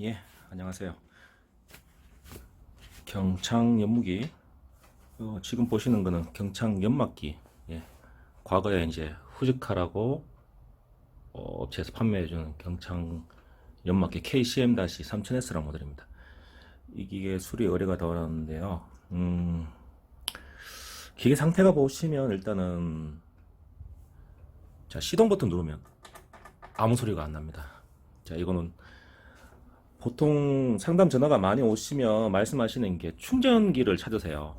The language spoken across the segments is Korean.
예, 안녕하세요. 경창 연무기. 어, 지금 보시는 거는 경창 연막기. 예, 과거에 이제 후지카라고 어, 업체에서 판매해주는 경창 연막기 KCM-3000S라는 모델입니다. 이 기계 수리 의뢰가 나왔는데요. 음, 기계 상태가 보시면 일단은 자 시동 버튼 누르면 아무 소리가 안 납니다. 자 이거는 보통 상담 전화가 많이 오시면 말씀하시는 게 충전기를 찾으세요.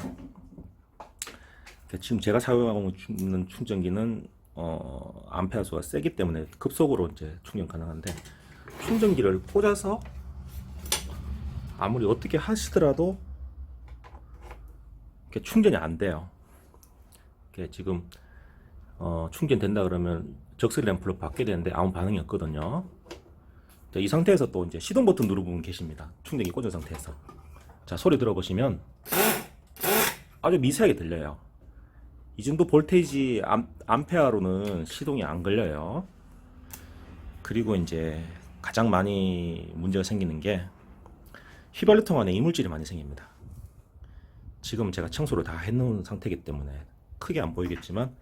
지금 제가 사용하고 있는 충전기는 어, 암페어 수가 세기 때문에 급속으로 이제 충전 가능한데 충전기를 꽂아서 아무리 어떻게 하시더라도 충전이 안 돼요. 지금 어, 충전된다 그러면 적소리 램프를 받게 되는데 아무 반응이 없거든요. 자, 이 상태에서 또 이제 시동 버튼 누르는 분 계십니다. 충전기 꽂은 상태에서. 자, 소리 들어보시면 아주 미세하게 들려요. 이 정도 볼테이지 암, 암페어로는 시동이 안 걸려요. 그리고 이제 가장 많이 문제가 생기는 게 휘발유통 안에 이물질이 많이 생깁니다. 지금 제가 청소를 다 해놓은 상태이기 때문에 크게 안 보이겠지만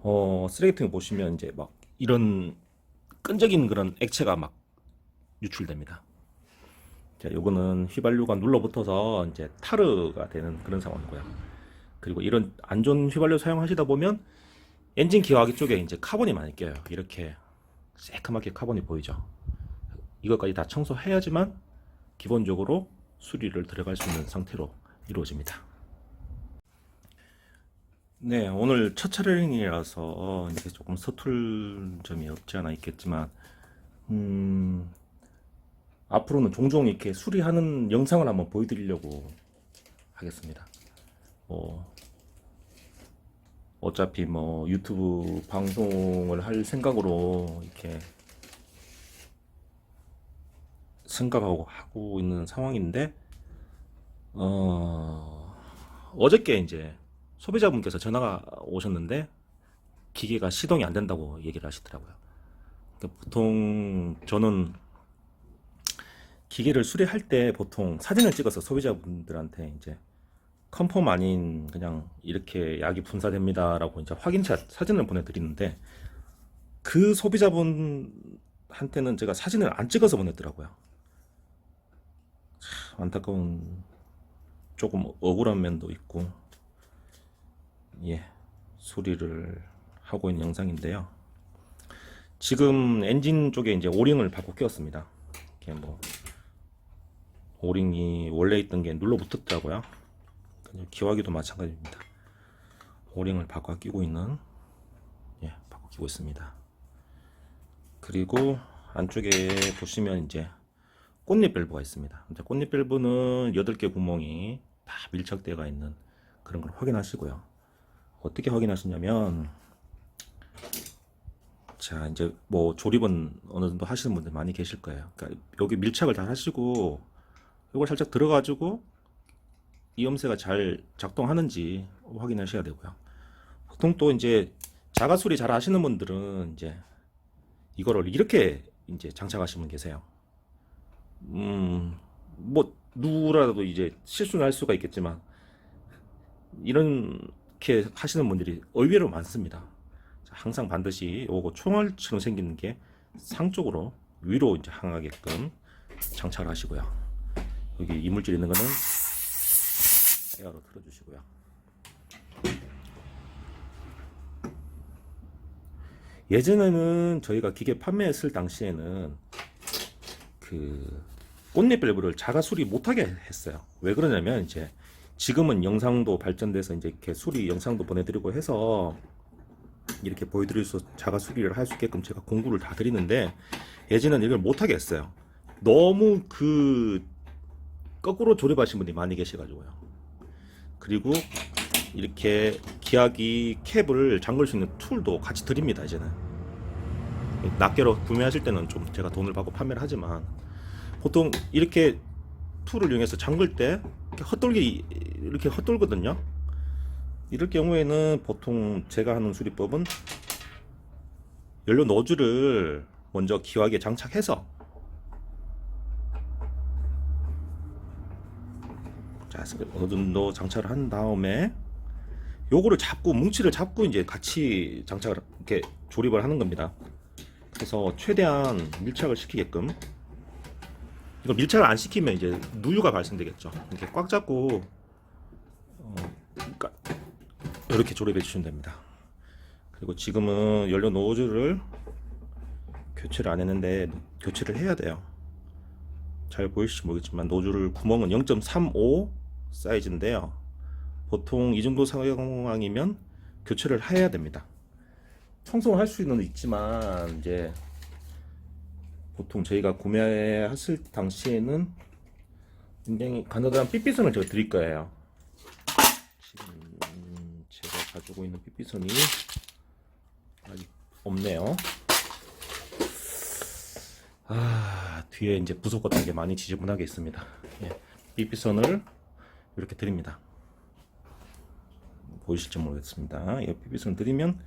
어, 쓰레기통에 보시면 이제 막 이런 끈적인 그런 액체가 막 유출됩니다. 자, 요거는 휘발유가 눌러붙어서 이제 타르가 되는 그런 상황이고요. 그리고 이런 안 좋은 휘발유 사용하시다 보면 엔진 기화기 쪽에 이제 카본이 많이 껴요. 이렇게 새까맣게 카본이 보이죠. 이것까지 다 청소해야지만 기본적으로 수리를 들어갈 수 있는 상태로 이루어집니다. 네, 오늘 첫 촬영이라서 이제 조금 서툴 점이 없지 않아 있겠지만, 음, 앞으로는 종종 이렇게 수리하는 영상을 한번 보여드리려고 하겠습니다. 뭐, 어차피 뭐 유튜브 방송을 할 생각으로 이렇게 생각하고 하고 있는 상황인데, 어, 어저께 이제 소비자분께서 전화가 오셨는데 기계가 시동이 안 된다고 얘기를 하시더라고요. 그러니까 보통 저는 기계를 수리할 때 보통 사진을 찍어서 소비자분들한테 이제 컨펌 아닌 그냥 이렇게 약이 분사됩니다라고 이제 확인샷 사진을 보내드리는데 그 소비자분한테는 제가 사진을 안 찍어서 보냈더라고요. 참 안타까운 조금 억울한 면도 있고 예 수리를 하고 있는 영상인데요. 지금 엔진 쪽에 이제 오링을 바꿔 끼웠습니다. 이렇게 뭐 오링이 원래 있던 게 눌러 붙었더라고요. 그냥 기화기도 마찬가지입니다. 오링을 바꿔 끼고 있는 예 바꿔 끼고 있습니다. 그리고 안쪽에 보시면 이제 꽃잎 밸브가 있습니다. 꽃잎 밸브는 8개 구멍이 다 밀착되어 있는 그런 걸 확인하시고요. 어떻게 확인하시냐면 자 이제 뭐 조립은 어느 정도 하시는 분들 많이 계실 거예요. 그러니까 여기 밀착을 다 하시고 이걸 살짝 들어가지고 이음새가 잘 작동하는지 확인하셔야 되고요. 보통 또 이제 자가 수리 잘 하시는 분들은 이제 이거를 이렇게 이제 장착하시는 분 계세요. 음, 뭐 누구라도 이제 실수는 할 수가 있겠지만 이렇게 하시는 분들이 의외로 많습니다. 자, 항상 반드시 요거 총알처럼 생기는 게 상쪽으로 위로 이제 향하게끔 장착을 하시고요. 여기 이물질 있는 거는 에어로 틀어주시고요. 예전에는 저희가 기계 판매했을 당시에는 그 꽃잎 밸브를 자가 수리 못하게 했어요. 왜 그러냐면 이제 지금은 영상도 발전돼서 이제 이렇게 수리 영상도 보내드리고 해서 이렇게 보여드릴 수 자가 수리를 할 수 있게끔 제가 공구를 다 드리는데 예전에는 이걸 못하게 했어요. 너무 그 거꾸로 조립하신 분들이 많이 계셔가지고요. 그리고 이렇게 기하기 캡을 잠글 수 있는 툴도 같이 드립니다 이제는 낱개로 구매하실 때는 좀 제가 돈을 받고 판매를 하지만 보통 이렇게 툴을 이용해서 잠글 때 이렇게 헛돌기 이렇게 헛돌거든요 이럴 경우에는 보통 제가 하는 수리법은 연료 노즐을 먼저 기하기에 장착해서 어느 정도 장착을 한 다음에 요거를 잡고 뭉치를 잡고 이제 같이 장착을 이렇게 조립을 하는 겁니다. 그래서 최대한 밀착을 시키게끔 이거 밀착을 안 시키면 이제 누유가 발생되겠죠. 이렇게 꽉 잡고 어, 그러니까 이렇게 조립해 주시면 됩니다. 그리고 지금은 연료 노즐을 교체를 안 했는데 교체를 해야 돼요. 잘 보일지 모르겠지만 노즐 구멍은 0.35 사이즈인데요. 보통 이 정도 상황이면 교체를 해야 됩니다. 청소를 할 수는 있지만 이제 보통 저희가 구매했을 당시에는 굉장히 가느다란 삐삐선을 제가 드릴 거예요. 지금 제가 가지고 있는 삐삐선이 아직 없네요. 아 뒤에 이제 부속 같은 게 많이 지저분하게 있습니다. 예, 삐삐선을 이렇게 드립니다. 보이실지 모르겠습니다. 이 삐삐선을 드리면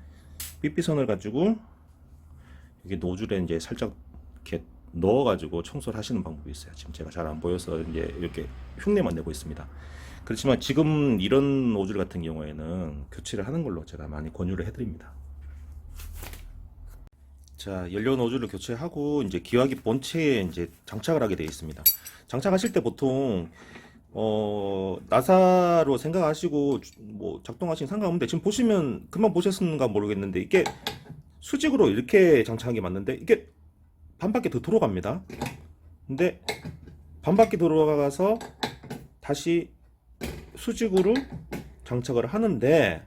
삐삐선을 가지고 이게 노즐에 이제 살짝 이렇게 넣어가지고 청소를 하시는 방법이 있어요. 지금 제가 잘 안 보여서 이제 이렇게 흉내만 내고 있습니다. 그렇지만 지금 이런 노즐 같은 경우에는 교체를 하는 걸로 제가 많이 권유를 해드립니다. 자, 연료 노즐을 교체하고 이제 기화기 본체에 이제 장착을 하게 되어 있습니다. 장착하실 때 보통 어, 나사로 생각하시고 주- 뭐 작동하시는 상관없는데 지금 보시면 금방 보셨는가 모르겠는데 이게 수직으로 이렇게 장착한 게 맞는데 이게 반바퀴 더 돌아갑니다. 근데 반바퀴 돌아가서 다시 수직으로 장착을 하는데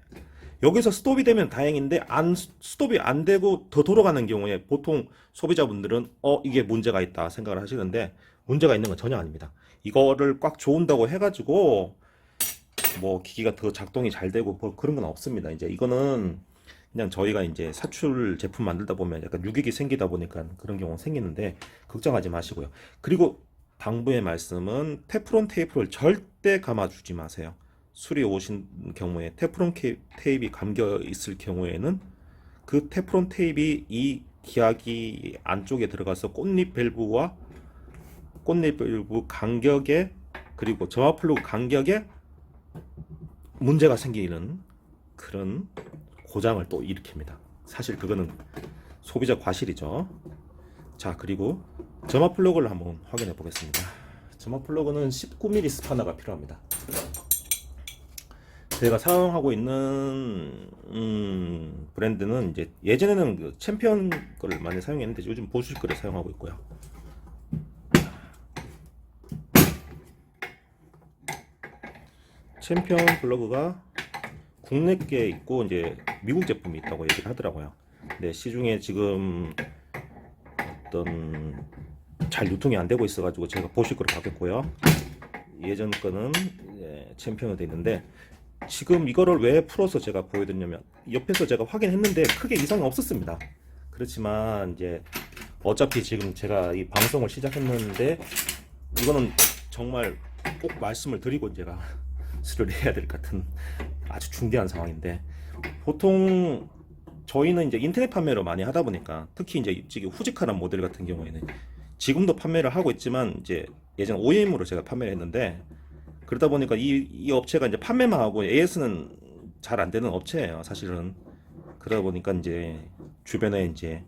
여기서 스톱이 되면 다행인데 안 스톱이 안 되고 더 돌아가는 경우에 보통 소비자분들은 어 이게 문제가 있다 생각을 하시는데 문제가 있는 건 전혀 아닙니다. 이거를 꽉 조은다고 해가지고 뭐 기기가 더 작동이 잘 되고 뭐 그런 건 없습니다. 이제 이거는 그냥 저희가 이제 사출 제품 만들다 보면 약간 유격이 생기다 보니까 그런 경우가 생기는데 걱정하지 마시고요. 그리고 당부의 말씀은 테프론 테이프를 절대 감아주지 마세요. 술이 오신 경우에 테프론 케- 테이프가 감겨 있을 경우에는 그 테프론 테이프가 이 기하기 안쪽에 들어가서 꽃잎 밸브와 꽃잎 밸브 간격에 그리고 점화 플러그 간격에 문제가 생기는 그런 고장을 또 일으킵니다. 사실 그거는 소비자 과실이죠. 자, 그리고 점화 플러그를 한번 확인해 보겠습니다. 점화 플러그는 19mm 스파너가 필요합니다. 제가 사용하고 있는 음, 브랜드는 이제 예전에는 그 챔피언 거를 많이 사용했는데 요즘 보슈 거를 사용하고 있고요. 챔피언 플러그가 국내 게 있고 이제 미국 제품이 있다고 얘기를 하더라고요. 근데 시중에 지금 어떤 잘 유통이 안 되고 있어가지고 제가 보실 거로 바뀌었고요. 예전 거는 챔피언으로 돼 있는데 지금 이거를 왜 풀어서 제가 보여드리냐면 옆에서 제가 확인했는데 크게 이상이 없었습니다. 그렇지만 이제 어차피 지금 제가 이 방송을 시작했는데 이거는 정말 꼭 말씀을 드리고 제가 수를 해야 될것 같은 아주 중대한 상황인데 보통 저희는 이제 인터넷 판매로 많이 하다 보니까 특히 이제 입지기 후지카란 모델 같은 경우에는 지금도 판매를 하고 있지만 이제 예전 OEM으로 제가 판매를 했는데 그러다 보니까 이, 이 업체가 이제 판매만 하고 AS는 잘 안 되는 업체예요 사실은. 그러다 보니까 이제 주변에 이제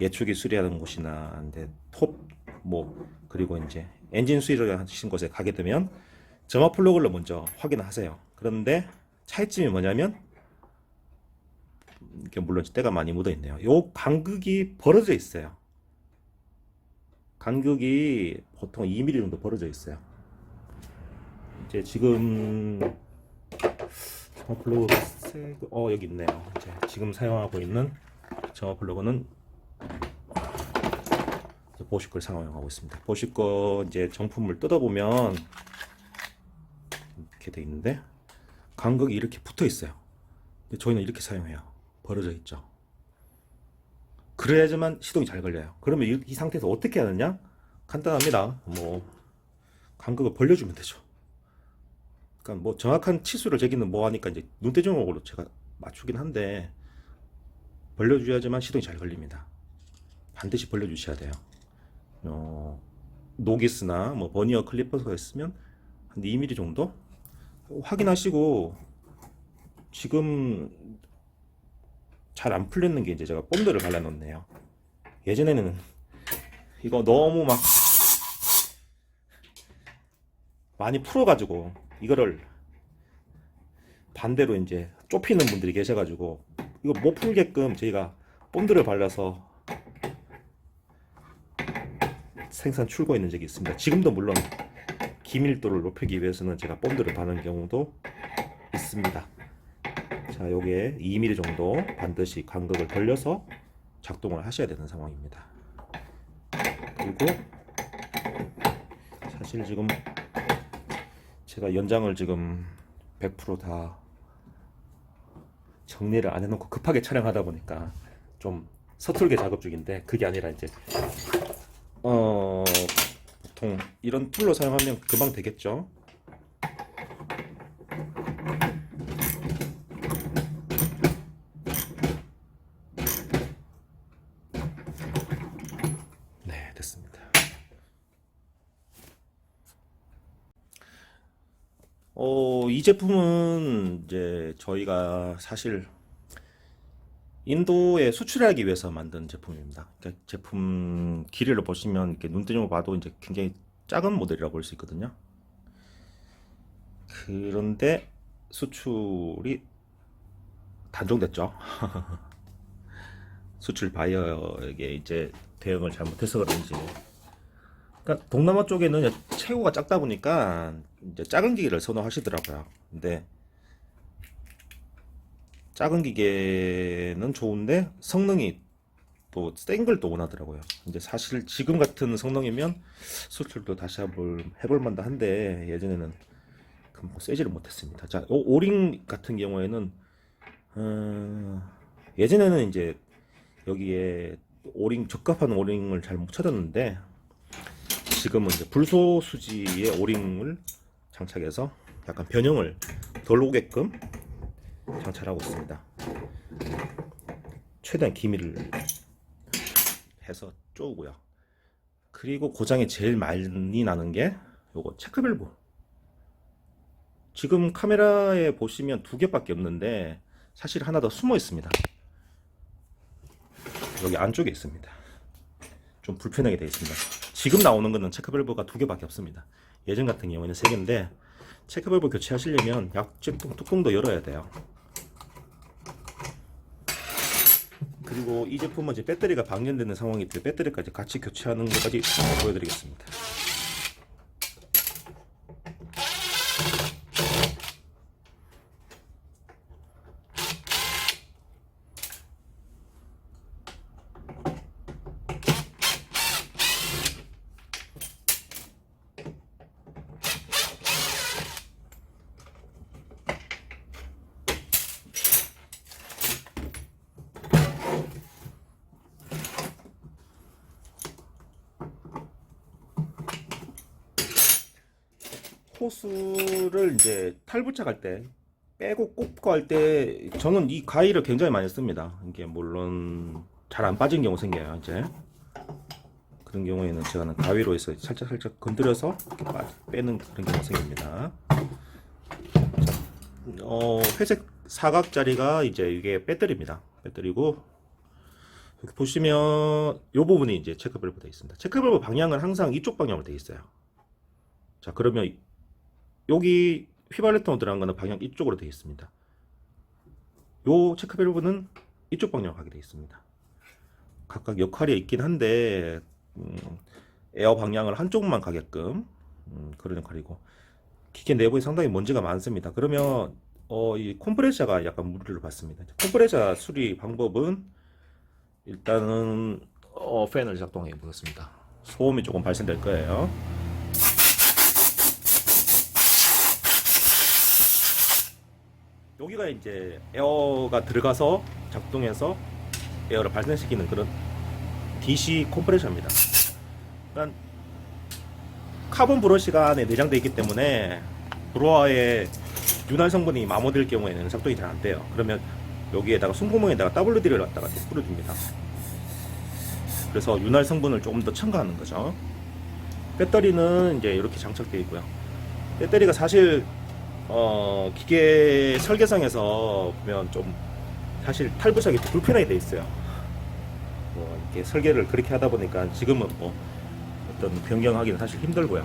예초기 수리하는 곳이나 이제 톱 뭐 그리고 이제 엔진 수리를 하신 곳에 가게 되면 점화 플러그를 먼저 확인하세요. 그런데 차이점이 뭐냐면 이게 물론 때가 많이 묻어 있네요. 요 간극이 벌어져 있어요. 간격이 보통 2mm 정도 벌어져 있어요. 이제 지금 점화 플러그 색- 어 여기 있네요. 이제 지금 사용하고 있는 점화 플러그는 보시걸 사용하고 있습니다. 보시거 이제 정품을 뜯어보면 이렇게 돼 있는데 간격이 이렇게 붙어 있어요. 저희는 이렇게 사용해요. 벌어져 있죠. 그래야지만 시동이 잘 걸려요. 그러면 이, 이 상태에서 어떻게 하느냐? 간단합니다. 뭐 간격을 벌려주면 되죠. 그러니까 뭐 정확한 치수를 재기는 뭐 하니까 이제 눈대중으로 제가 맞추긴 한데 벌려줘야지만 시동이 잘 걸립니다. 반드시 벌려주셔야 돼요. 어, 노기스나 뭐 버니어 클리퍼가 있으면 한 2mm 정도 확인하시고 지금 잘 안 풀리는 게 이제 제가 본드를 발라놓네요. 예전에는 이거 너무 막 많이 풀어가지고 이거를 반대로 이제 좁히는 분들이 계셔가지고 이거 못 풀게끔 저희가 본드를 발라서 생산 출고했는 적이 있습니다. 지금도 물론 기밀도를 높이기 위해서는 제가 본드를 바르는 경우도 있습니다. 자, 요게 2mm 정도 반드시 간격을 벌려서 작동을 하셔야 되는 상황입니다. 그리고 사실 지금 제가 연장을 지금 100%다 정리를 안 해놓고 급하게 촬영하다 보니까 좀 서툴게 작업 중인데 그게 아니라 이제 어보 통 이런 툴로 사용하면 금방 되겠죠. 네. 어, 이 제품은 이제 저희가 사실 인도에 수출하기 위해서 만든 제품입니다. 그러니까 제품 길이를 보시면 이렇게 눈대중으로 봐도 이제 굉장히 작은 모델이라고 볼 수 있거든요. 그런데 수출이 단종됐죠. 수출 바이어에게 이제 대응을 잘못해서 그런지. 그러니까 동남아 쪽에는 체구가 작다 보니까 이제 작은 기계를 선호하시더라고요. 근데 작은 기계는 좋은데 성능이 또 센 걸 또 원하더라고요. 이제 사실 지금 같은 성능이면 수출도 다시 한번 해볼 만도 한데 예전에는 그뭐 세지를 못했습니다. 자, 오- 오링 같은 경우에는 어, 예전에는 이제 여기에 오링 적합한 오링을 잘 못 찾았는데 지금은 이제 불소 수지의 오링을 장착해서 약간 변형을 덜 오게끔 장착하고 있습니다. 최대한 기밀을 해서 쪼고요. 그리고 고장이 제일 많이 나는 게 요거 체크밸브. 지금 카메라에 보시면 두 개밖에 없는데 사실 하나 더 숨어 있습니다. 여기 안쪽에 있습니다. 좀 불편하게 되어 있습니다. 지금 나오는 거는 체크밸브가 두 개밖에 없습니다. 예전 같은 경우에는 세 개인데 체크밸브 교체하시려면 약제품 뚜껑도 열어야 돼요. 그리고 이 제품은 이제 배터리가 방전되는 상황이 때 배터리까지 같이 교체하는 것까지 보여드리겠습니다. 호스를 이제 탈부착할 때 빼고 꼽고 할 때 저는 이 가위를 굉장히 많이 씁니다. 이게 물론 잘 안 빠진 경우 생겨요. 이제 그런 경우에는 제가는 가위로 해서 살짝 살짝 건드려서 빼는 그런 경우 생깁니다. 어, 회색 사각짜리가 이제 이게 배터리입니다. 배터리고 여기 보시면 이 부분이 이제 체크밸브 되어 있습니다. 체크밸브 방향은 항상 이쪽 방향으로 되어 있어요. 자 그러면 여기 휘발유통 들어간 거는 방향 이쪽으로 되어 있습니다. 요 체크 밸브는 이쪽 방향으로 가게 되어 있습니다. 각각 역할이 있긴 한데 음, 에어 방향을 한쪽만 가게끔 음, 그런 역할이고 기계 내부에 상당히 먼지가 많습니다. 그러면 어, 이 컴프레셔가 약간 무리를 받습니다. 컴프레셔 수리 방법은 일단은 어, 팬을 작동해 보겠습니다. 소음이 조금 발생될 거예요. 여기가 이제 에어가 들어가서 작동해서 에어를 발생시키는 그런 DC 컴프레셔입니다. 그러니까 카본 브러쉬가 안에 내장되어 있기 때문에 브로어의 윤활 성분이 마모될 경우에는 작동이 잘 안 돼요. 그러면 여기에다가 숨구멍에다가 WD를 갖다가 뿌려줍니다. 그래서 윤활 성분을 조금 더 첨가하는 거죠. 배터리는 이제 이렇게 장착되어 있고요. 배터리가 사실 어, 기계 설계상에서 보면 좀 사실 탈부착이 좀 불편하게 돼 있어요. 뭐 이렇게 설계를 그렇게 하다 보니까 지금은 뭐 어떤 변경하기는 사실 힘들고요.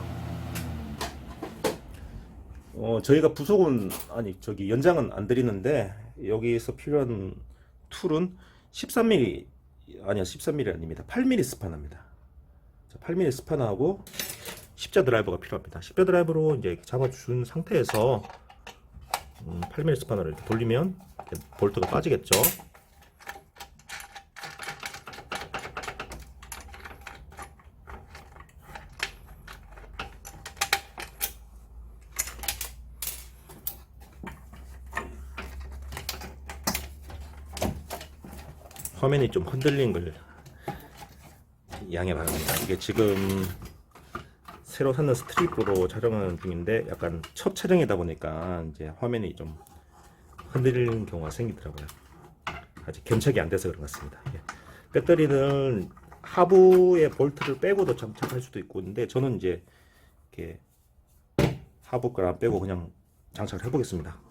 어, 저희가 부속은 아니 저기 연장은 안 드리는데 여기서 필요한 툴은 13mm 아니요 13mm 아닙니다 8mm 스파나입니다. 자, 8mm 스파나하고 십자 드라이버가 필요합니다. 십자 드라이버로 이제 잡아준 상태에서 음, 8mm 스파너를 이렇게 돌리면 이제 볼트가 빠지겠죠. 화면이 좀 흔들린 걸 양해 바랍니다. 이게 지금 새로 샀는 스트립으로 촬영하는 중인데 약간 첫 촬영이다 보니까 이제 화면이 좀 흔들리는 경우가 생기더라고요. 아직 견착이 안 돼서 그런 것 같습니다. 예. 배터리는 하부의 볼트를 빼고도 장착할 수도 있고 근데 저는 이제 이렇게 하부 걸안 빼고 그냥 장착을 해보겠습니다.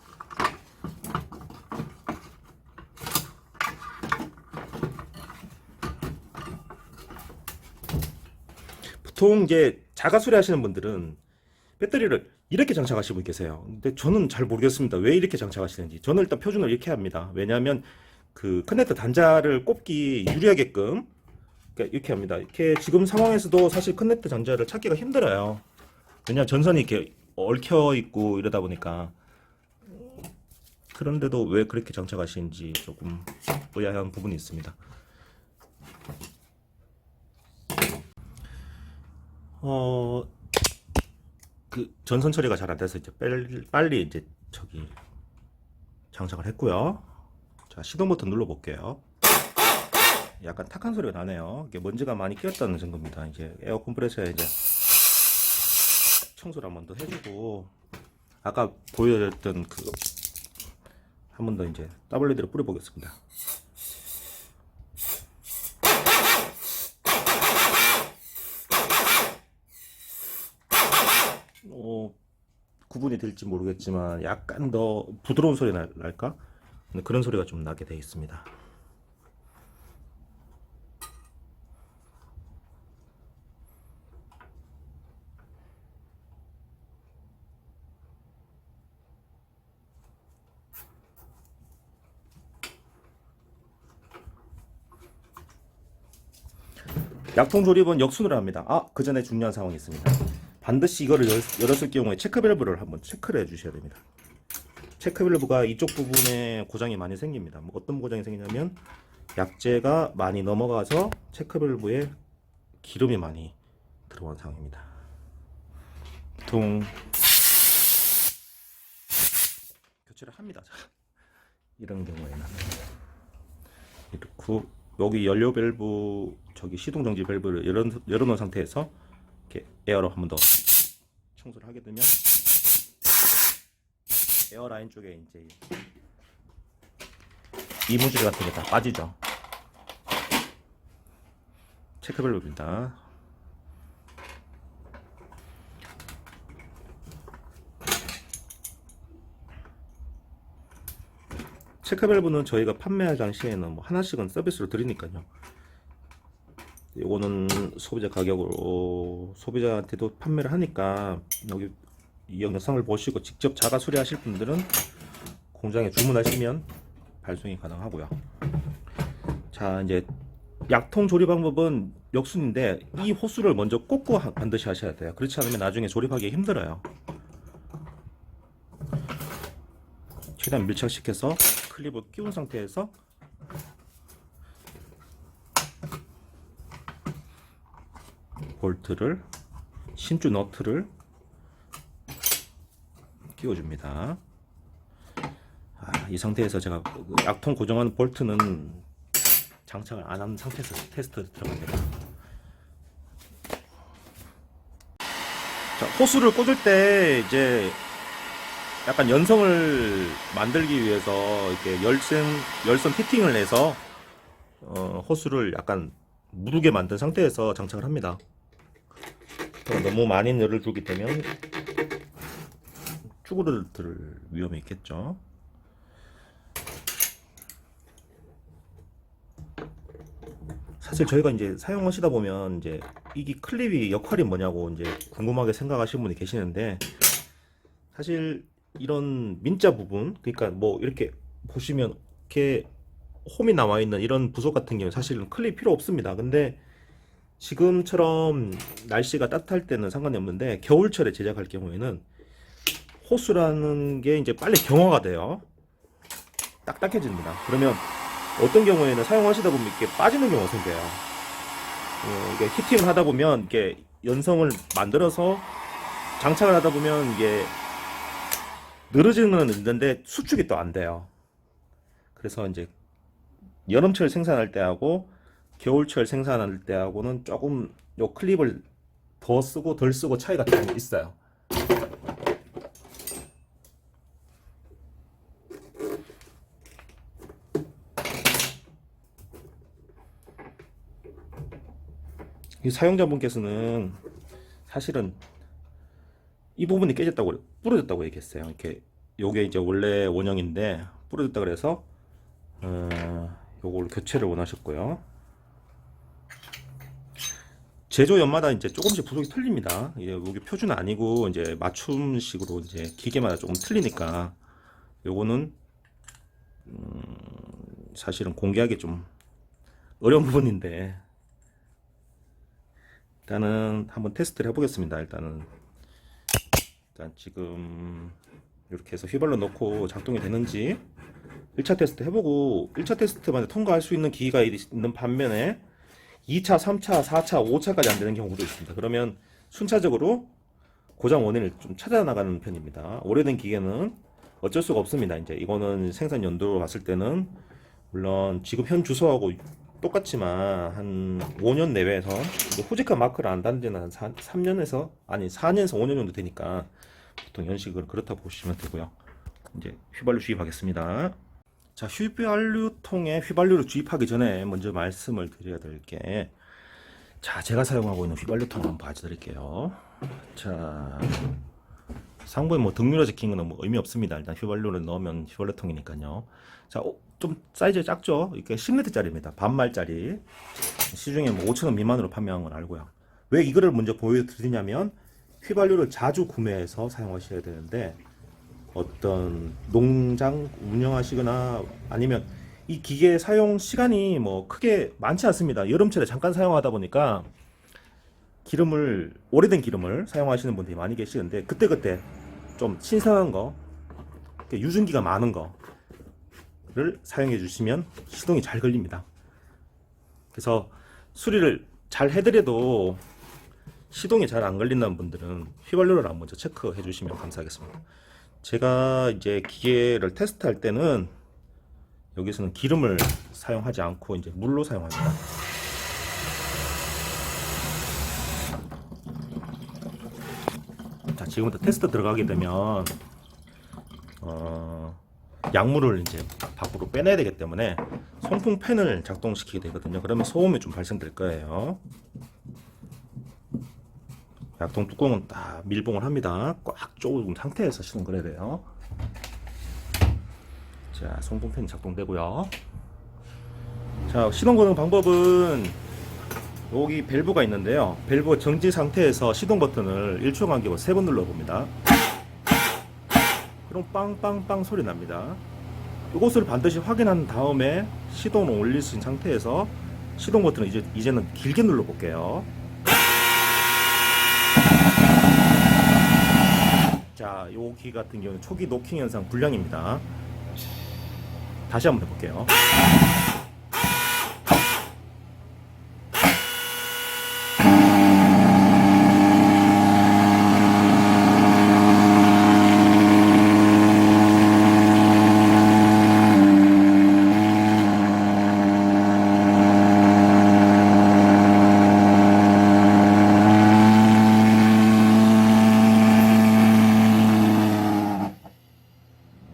보통 이제 자가 수리 하시는 분들은 배터리를 이렇게 장착하시고 계세요. 근데 저는 잘 모르겠습니다. 왜 이렇게 장착하시는지. 저는 일단 표준으로 이렇게 합니다. 왜냐하면 그 커넥터 단자를 꼽기 유리하게끔 그러니까 이렇게 합니다. 이렇게 지금 상황에서도 사실 커넥터 단자를 찾기가 힘들어요. 왜냐하면 전선이 이렇게 얽혀 있고 이러다 보니까 그런데도 왜 그렇게 장착하시는지 조금 의아한 부분이 있습니다. 어, 그 전선 처리가 잘 안 돼서 이제 빨리, 이제 저기 장착을 했고요. 자, 시동 버튼 눌러 볼게요. 약간 탁한 소리가 나네요. 이게 먼지가 많이 끼었다는 증거입니다. 이제 에어 컴프레서에 이제 청소를 한 번 더 해주고 아까 보여드렸던 그 한 번 더 이제 WD로 뿌려보겠습니다. 어, 구분이 될지 모르겠지만 약간 더 부드러운 소리 날, 날까? 근데 그런 소리가 좀 나게 돼 있습니다. 약통 조립은 역순으로 합니다. 아, 그 전에 중요한 상황이 있습니다. 반드시 이거를 열, 열었을 경우에 체크 밸브를 한번 체크를 해주셔야 됩니다. 체크 밸브가 이쪽 부분에 고장이 많이 생깁니다. 뭐 어떤 고장이 생기냐면 약재가 많이 넘어가서 체크 밸브에 기름이 많이 들어간 상황입니다. 보통 교체를 합니다. 이런 경우에는 이렇고 여기 연료 밸브 저기 시동 정지 밸브를 열어, 열어놓은 상태에서 에어로 한 번 더 청소를 하게 되면 에어 라인 쪽에 이제 이물질 같은 게 다 빠지죠. 체크 밸브입니다. 체크 밸브는 저희가 판매할 당시에는 뭐 하나씩은 서비스로 드리니까요. 이거는 소비자 가격으로 소비자한테도 판매를 하니까 여기 이 영상을 보시고 직접 자가 수리하실 분들은 공장에 주문하시면 발송이 가능하고요. 자 이제 약통 조립 방법은 역순인데 이 호수를 먼저 꽂고 하- 반드시 하셔야 돼요. 그렇지 않으면 나중에 조립하기 힘들어요. 최대한 밀착시켜서 클립을 끼운 상태에서 볼트를 신주 너트를 끼워줍니다. 아, 이 상태에서 제가 그 약통 고정하는 볼트는 장착을 안 한 상태에서 테스트 들어갑니다. 자, 호수를 꽂을 때 이제 약간 연성을 만들기 위해서 이렇게 열선 열선 피팅을 해서 어, 호수를 약간 무르게 만든 상태에서 장착을 합니다. 또 너무 많은 열을 주게 되면 추구를 위험이 있겠죠. 사실 저희가 이제 사용하시다 보면 이제 이게 클립이 역할이 뭐냐고 이제 궁금하게 생각하시는 분이 계시는데 사실 이런 민자 부분 그러니까 뭐 이렇게 보시면 이렇게 홈이 나와 있는 이런 부속 같은 경우는 사실은 클립 필요 없습니다. 근데 지금처럼 날씨가 따뜻할 때는 상관이 없는데 겨울철에 제작할 경우에는 호스라는 게 이제 빨리 경화가 돼요. 딱딱해집니다. 그러면 어떤 경우에는 사용하시다 보면 이렇게 빠지는 경우가 생겨요. 어, 이게 히팅을 하다 보면 이게 연성을 만들어서 장착을 하다 보면 이게 늘어지는 건 있는데 수축이 또 안 돼요. 그래서 이제 여름철 생산할 때하고 겨울철 생산할 때하고는 조금 요 클립을 더 쓰고 덜 쓰고 차이가 좀 있어요. 이 사용자분께서는 사실은 이 부분이 깨졌다고 부러졌다고 얘기했어요. 이렇게 요게 이제 원래 원형인데 부러졌다 그래서 어, 요걸 교체를 원하셨고요. 제조연마다 이제 조금씩 부속이 틀립니다. 이게 표준은 아니고 이제 맞춤식으로 이제 기계마다 조금 틀리니까 요거는 음, 사실은 공개하기 좀 어려운 부분인데 일단은 한번 테스트를 해보겠습니다. 일단은 일단 지금 이렇게 해서 휘발유 넣고 작동이 되는지 1차 테스트 해보고 1차 테스트만 통과할 수 있는 기기가 있는 반면에 2차, 3차, 4차, 5차까지 안 되는 경우도 있습니다. 그러면 순차적으로 고장 원인을 좀 찾아 나가는 편입니다. 오래된 기계는 어쩔 수가 없습니다. 이제 이거는 생산 연도로 봤을 때는 물론 지금 현 주소하고 똑같지만 한 5년 내외에서 후지카 마크를 안 단 지는 한 4, 3년에서 아니 4년에서 5년 정도 되니까 보통 연식을 그렇다 보시면 되고요. 이제 휘발유 주입하겠습니다. 자, 휘발유통에 휘발유를 주입하기 전에 먼저 말씀을 드려야 될 게, 자, 제가 사용하고 있는 휘발유통 한번 봐드릴게요. 자, 상부에 뭐 등유로 적힌 거는 뭐 의미 없습니다. 일단 휘발유를 넣으면 휘발유통이니까요. 자, 어, 좀 사이즈 작죠? 이게 10리터짜리입니다. 반말짜리. 시중에 뭐 5천원 미만으로 판매한 건 알고요. 왜 이거를 먼저 보여드리냐면, 휘발유를 자주 구매해서 사용하셔야 되는데, 어떤 농장 운영하시거나 아니면 이 기계 사용 시간이 뭐 크게 많지 않습니다. 여름철에 잠깐 사용하다 보니까 기름을 오래된 기름을 사용하시는 분들이 많이 계시는데 그때그때 좀 신선한 거 유증기가 많은 거를 사용해 주시면 시동이 잘 걸립니다. 그래서 수리를 잘 해드려도 시동이 잘 안 걸린다는 분들은 휘발유를 먼저 체크해 주시면 감사하겠습니다. 제가 이제 기계를 테스트할 때는 여기서는 기름을 사용하지 않고 이제 물로 사용합니다. 자, 지금부터 테스트 들어가게 되면 어, 약물을 이제 밖으로 빼내야 되기 때문에 송풍 팬을 작동시키게 되거든요. 그러면 소음이 좀 발생될 거예요. 약통 뚜껑은 딱 밀봉을 합니다. 꽉 조은 상태에서 시동 걸어야 돼요. 자, 송풍팬이 작동되고요. 자, 시동 거는 방법은 여기 밸브가 있는데요. 밸브 정지 상태에서 시동 버튼을 1초 간격으로 3번 눌러봅니다. 그럼 빵빵빵 소리 납니다. 이것을 반드시 확인한 다음에 시동을 올리신 상태에서 시동 버튼을 이제, 이제는 길게 눌러볼게요. 자, 요기 같은 경우는 초기 노킹 현상 불량입니다. 다시 한번 해볼게요.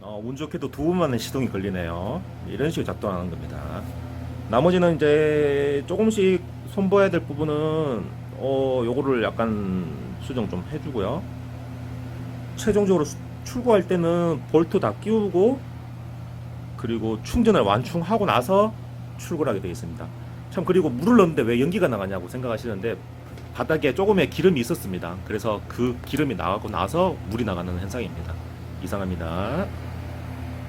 어, 운 번만에 시동이 걸리네요. 이런 식으로 작동하는 겁니다. 나머지는 이제 조금씩 손봐야 될 부분은 어 요거를 약간 수정 좀 해주고요. 최종적으로 수- 출고할 때는 볼트 다 끼우고 그리고 충전을 완충하고 나서 출고를 하게 되어 있습니다. 참 그리고 물을 넣는데 왜 연기가 나가냐고 생각하시는데 바닥에 조금의 기름이 있었습니다. 그래서 그 기름이 나가고 나서 물이 나가는 현상입니다. 이상합니다.